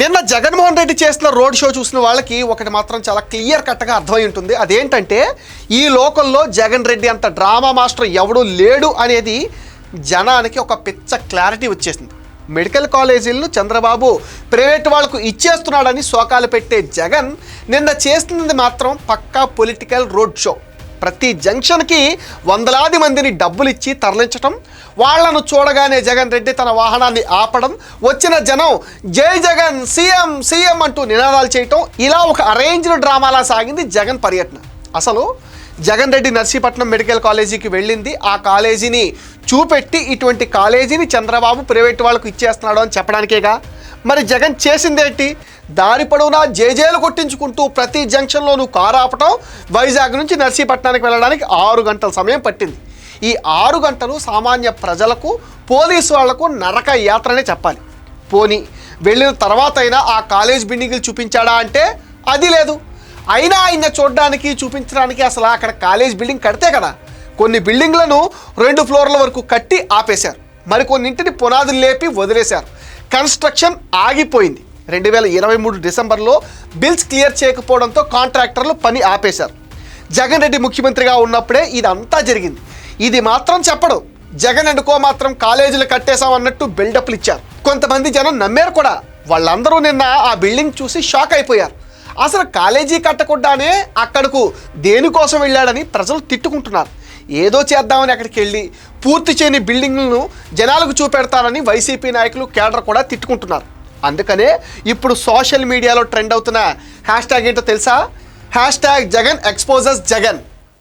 నిన్న జగన్మోహన్ రెడ్డి చేసిన road show చూసిన వాళ్ళకి ఒకటి మాత్రం చాలా క్లియర్ కట్గా అర్థమై ఉంటుంది. అదేంటంటే ఈ లోకల్లో జగన్ రెడ్డి అంత డ్రామా మాస్టర్ ఎవడూ లేడు అనేది జనానికి ఒక పిచ్చ క్లారిటీ వచ్చేసింది. మెడికల్ కాలేజీలను చంద్రబాబు ప్రైవేట్ వాళ్ళకు ఇచ్చేస్తున్నాడని శోకాలు పెట్టే జగన్ నిన్న చేస్తున్నది మాత్రం పక్కా పొలిటికల్ రోడ్ షో. ప్రతి జంక్షన్కి వందలాది మందిని డబ్బులు ఇచ్చి తరలించటం వాళ్ళను చూడగానే జగన్ రెడ్డి తన వాహనాన్ని ఆపడం వచ్చిన జనం జై జగన్ సీఎం సీఎం అంటూ నినాదాలు చేయటం ఇలా ఒక అరేంజ్డ్ డ్రామాలా సాగింది జగన్ పర్యటన. అసలు జగన్ రెడ్డి నర్సీపట్నం మెడికల్ కాలేజీకి వెళ్ళింది ఆ కాలేజీని చూపెట్టి ఇటువంటి కాలేజీని చంద్రబాబు ప్రైవేట్ వాళ్ళకు ఇచ్చేస్తున్నాడు అని చెప్పడానికేగా? మరి జగన్ చేసిందేంటి? దారి పొడవునా జేజేలు కొట్టించుకుంటూ ప్రతి జంక్షన్లోనూ కారు ఆపటం వైజాగ్ నుంచి నర్సీపట్నానికి వెళ్ళడానికి ఆరు గంటల సమయం పట్టింది. ఈ ఆరు గంటలు సామాన్య ప్రజలకు పోలీసు వాళ్ళకు నరక యాత్రనే చెప్పాలి. పోనీ వెళ్ళిన తర్వాత అయినా ఆ కాలేజ్ బిల్డింగ్లు చూపించాడా అంటే అది లేదు. అయినా ఆయన చూడడానికి చూపించడానికి అసలు అక్కడ కాలేజ్ బిల్డింగ్ కడితే కదా కొన్ని బిల్డింగ్లను రెండు ఫ్లోర్ల వరకు కట్టి ఆపేశారు. మరికొన్నింటిని పునాదులు లేపి వదిలేశారు. కన్స్ట్రక్షన్ ఆగిపోయింది. రెండు వేల ఇరవై మూడు డిసెంబర్లో బిల్స్ క్లియర్ చేయకపోవడంతో కాంట్రాక్టర్లు పని ఆపేశారు. జగన్ రెడ్డి ముఖ్యమంత్రిగా ఉన్నప్పుడే ఇదంతా జరిగింది. ఇది మాత్రం చెప్పడు. జగన్ అనుకో మాత్రం కాలేజీలు కట్టేశామన్నట్టు బిల్డప్లు ఇచ్చారు. కొంతమంది జనం నమ్మారు కూడా. వాళ్ళందరూ నిన్న ఆ బిల్డింగ్ చూసి షాక్ అయిపోయారు. అసలు కాలేజీ కట్టకుండానే అక్కడకు దేనికోసం వెళ్ళాడని ప్రజలు తిట్టుకుంటున్నారు. ఏదో చేద్దామని అక్కడికి వెళ్ళి పూర్తి చేయని బిల్డింగ్లను జనాలకు చూపెడతానని వైసీపీ నాయకులు కేడర్ కూడా తిట్టుకుంటున్నారు. అందుకనే ఇప్పుడు సోషల్ మీడియాలో ట్రెండ్ అవుతున్న హ్యాష్ ట్యాగ్ ఏంటో తెలుసా? Hashtag Jagan exposes Jagan.